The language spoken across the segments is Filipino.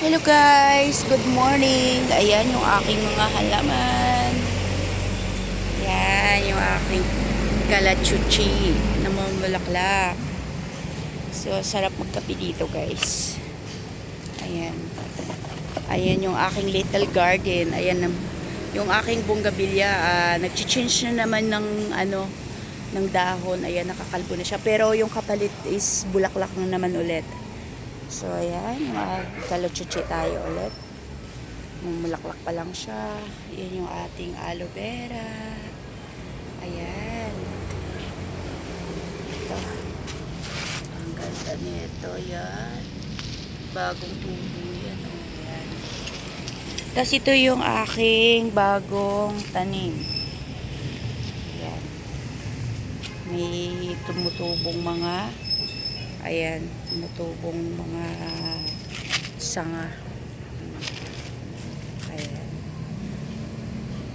Hello guys, good morning. Ayan yung aking mga halaman. Ayan yung aking kalachuchi na mamulaklak. So, sarap magkape dito guys. Ayan. Ayan yung aking little garden. Ayan yung aking bonggabilya. Uh, Nag-change na naman ng ano, ng dahon. Ayan, nakakalbo na siya. Pero yung kapalit is bulaklak na naman ulit. So, ayan, kalachuchi tayo ulit. Mumulaklak pa lang siya. Yan yung ating aloe vera. Ayan. Ito. Ang ganda nito, yan. Bagong tubo yan. Oh, yan. Tapos ito yung aking bagong tanim. Ayan. May tumutubong mga ayan, tumutubong mga sanga. Ayan.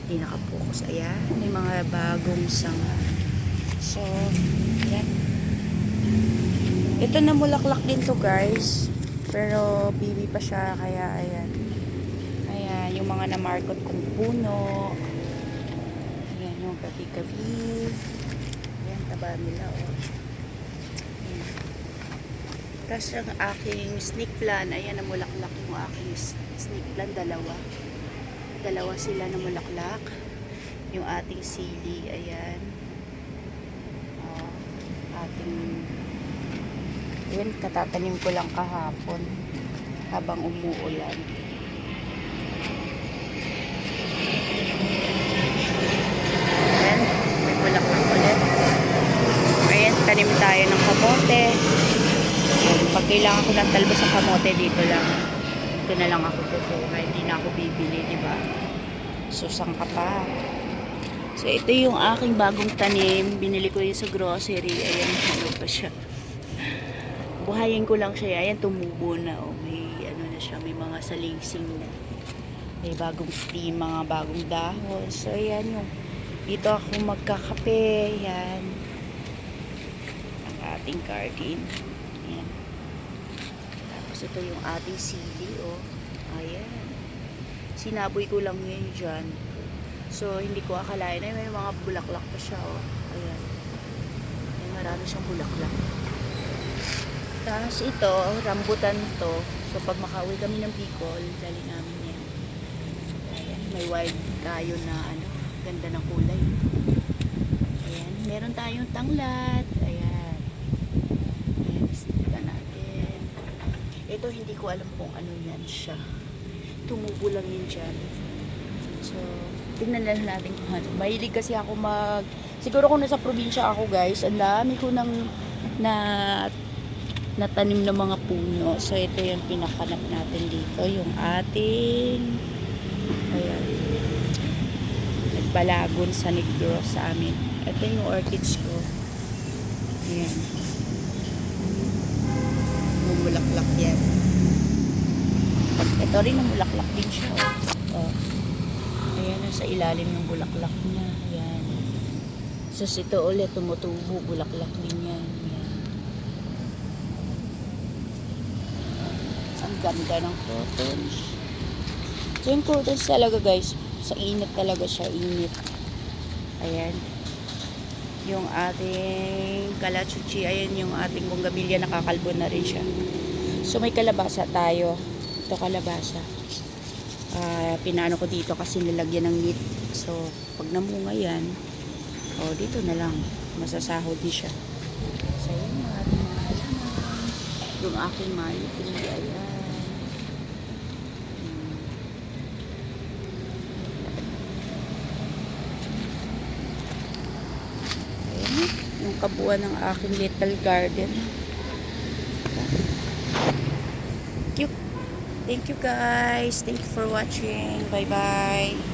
Hindi nakapokus. Ayan, may mga bagong sanga. So, ayan. Ito na mulaklak din to guys. Pero baby pa siya, kaya ayan. Ayan, yung mga namarkot kong puno. Ayan, yung gabi-gabi. Ayan, taba nila, oh. Tapos ang aking snake plant, ayan, namulaklak yung aking snake plant, dalawa. Dalawa sila namulaklak. Yung ating sili, ayan. Oh, ating, yun, katatanim ko lang kahapon habang umuulan. Ayan, may bulaklak ulit. Ayan, tanim tayo ng kamote. Ayan, pag kailangan ko ng talbos sa kamote, dito lang. Dito na lang ako kukuha. Hindi na ako bibili, di ba? Susang ka pa. So, ito yung aking bagong tanim. Binili ko yun sa grocery. Ayan, ano pa siya. Buhayin ko lang siya. Ayan, tumubo na. Oh. May, ano na siya, may mga salingsing na. May bagong steam, mga bagong dahon. So, ayan yung dito ako magkakape. Yan. Ang ating garden. Yan. Tapos ito yung ating sili, oh. Ayan. Sinaboy ko lang yun dyan. So, hindi ko akalain na may mga bulaklak pa siya, oh. Ayan. Ayan, marami siyang bulaklak. Tapos ito, rambutan to. So, pag makauwi kami ng Bicol, dali namin yan. Ayan, may wild tayo na ano, ganda ng kulay. Ayan, meron tayong tanglat. Ayan. Ayan, istika natin. Ito, hindi ko alam kung ano yan siya. Tumubo lang yun dyan. So, tingnan lang natin kung ano. Mahilig kasi ako mag... Siguro kung nasa probinsya ako guys, ang dami ko ng na natanim ng mga puno. So, ito yung pinakanap natin dito. Yung ating ayan nagbalagon sa negro sa amin. Ito yung orchids ko. Ayan. Ito rin ang bulaklak din siya. Oh. oh. Ayan, nasa ilalim ng bulaklak niya. Ayan. So, ito ulit, tumutubo, bulaklak din yan. Ayan. Ang ganda ng croutons. So, yung croutons talaga guys, sa init talaga siya, init. Ayan. Yung ating kalachuchi, ayan yung ating bonggamilya, nakakalbo na rin siya. So, may kalabasa tayo. Ito kalabasa. Ah, pinano ko dito kasi nilagyan ng meat. So, pag namunga yan, oh, dito na lang. Masasahod din siya. So, yun mga. Yung aking maliti, ayan. Yung kabuuan ng aking little garden. You. Thank you guys. Thank you for watching. Bye-bye.